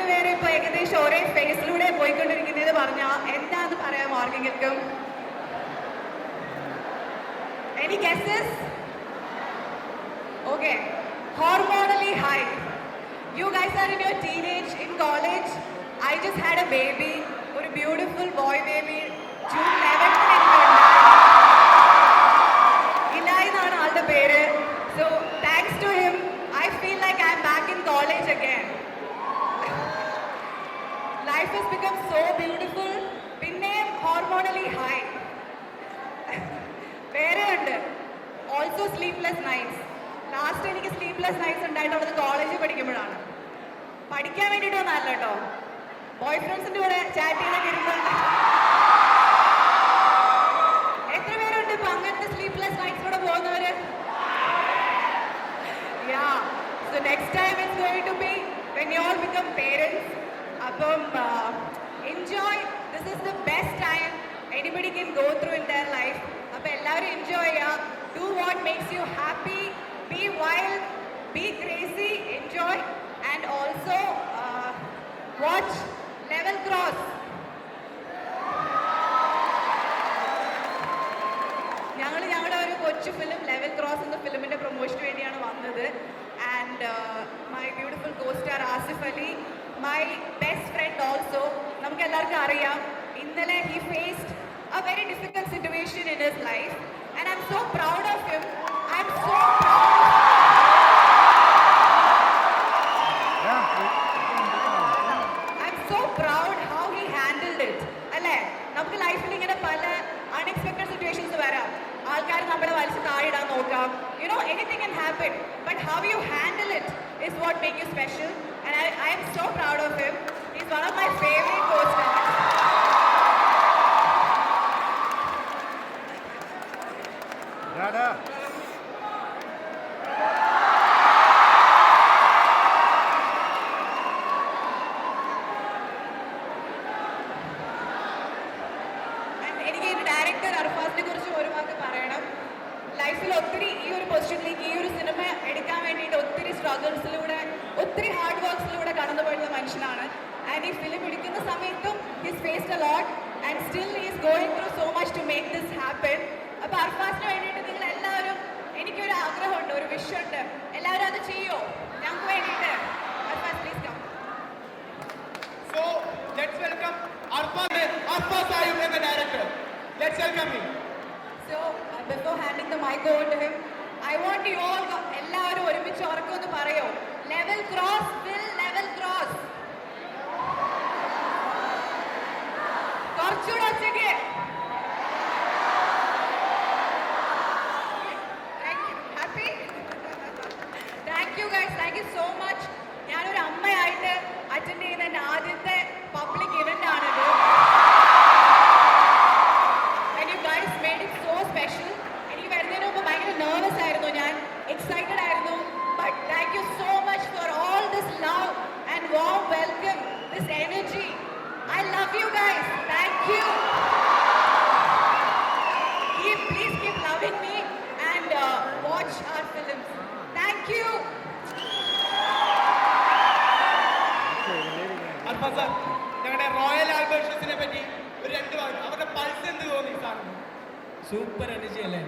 രണ്ടുപേരും ഇപ്പൊ ഏകദേശം ഒരേ ഫേസിലൂടെ പോയിക്കൊണ്ടിരിക്കുന്നത് പറഞ്ഞാൽ എന്താന്ന് പറയാമോ ആർക്കെങ്കിലും? Any guesses okay hormonally high you guys are in your teenage in college I just had a baby ഒരു ബ്യൂട്ടിഫുൾ ബോയ് ബേബി ജൂൺ ലെവൻത്തിന് ഇലായി എന്നാണ് ആളുടെ പേര് so thanks to him I feel like I am back in college again life has become so beautiful. പിന്നെ hormonally high വേറെ ഉണ്ട്. Also sleepless nights last എനിക്ക് sleepless nights ഉണ്ടായിട്ടുള്ളത് കോളേജിൽ പഠിക്കുമ്പോഴാണ്. പഠിക്കാൻ വേണ്ടിയിട്ടൊന്നും അല്ല കേട്ടോ ബോയ് ഫ്രണ്ട്സിന്റെ കൂടെ ചാറ്റ് ചെയ്തൊക്കെ ഇരുന്നുണ്ട് എത്ര പേരുണ്ട് ഇപ്പൊ അങ്ങനത്തെ സ്ലീപ്ലെസ് നൈറ്റ്സിലൂടെ പോകുന്നവര്? Yeah so next time it's going to be when you all become parents അപ്പം enjoy this is the best time anybody can go through in their life അപ്പം എല്ലാവരും എൻജോയ് ചെയ്യുക. Do what makes you happy be wild be crazy enjoy and also watch Level Cross ഞങ്ങൾ ഞങ്ങളുടെ ഒരു കൊച്ചു film level cross എന്ന ഫിലിമിന്റെ പ്രൊമോഷന് വേണ്ടിയാണ് വന്നത്. And my beautiful costar Asif Ali my best friend also നമുക്ക് എല്ലാവർക്കും അറിയാം. ഇന്നലെ he faced a very difficult situation in his life and I'm so proud of him I'm so നമുക്ക് ലൈഫിൽ നോക്കാം. You know anything happen but how you handle it is what make you special and I I'm so proud of him is one of my favourite costars And എനിക്ക് ഈ director അർഫാസിനെ കുറിച്ച് ഒരു വാക്ക് പറയണം. ലൈഫിൽ ഒത്തിരി ഈ ഒരു പൊസിഷനിലേക്ക് ഈ ഒരു സിനിമ എടുക്കാൻ വേണ്ടിയിട്ട് ഒത്തിരി സ്ട്രഗിൾസിലൂടെ ഒത്തിരി ഹാർഡ് വർക്ക്സിലൂടെ കടന്നു പോയിട്ടുള്ള മനുഷ്യനാണ് ആൻഡ് ഈ ഫിലിം എടുക്കുന്ന സമയത്തും his faced a lot lot and still is going through so much to make this happen അപ്പൊ അർഫാസിന് വേണ്ടിയിട്ട് നിങ്ങൾ എല്ലാവരും എനിക്കൊരു ആഗ്രഹമുണ്ട് ഒരു വിഷുണ്ട് എല്ലാവരും അത് ചെയ്യോ? ഞങ്ങൾക്ക് വേണ്ടിയിട്ട്. Arfaz please come so let's welcome Arfaz Arfaz Sayum as director let's welcome welcome so before uh, the mic over to him I him, you all എല്ലാവരും ഒരുമിച്ച് ഉറക്കൊന്ന് പറയോ Level Cross will Level Cross കുറച്ചുകൂടെ ഒച്ചയ്ക്ക് happy thank you guys thank you so much ഞാനൊരു അമ്മയായിട്ട് attend ചെയ്യുന്ന എന്റെ ആദ്യത്തെ സർ ഞങ്ങളുടെ റോയൽ ആൽബർഷസിനെ പറ്റി ഒരു രണ്ട് വാക്ക്. അവരുടെ പൾസ് എന്ത് തോന്നി സാറിന്? സൂപ്പർ അനുജയല്ലേ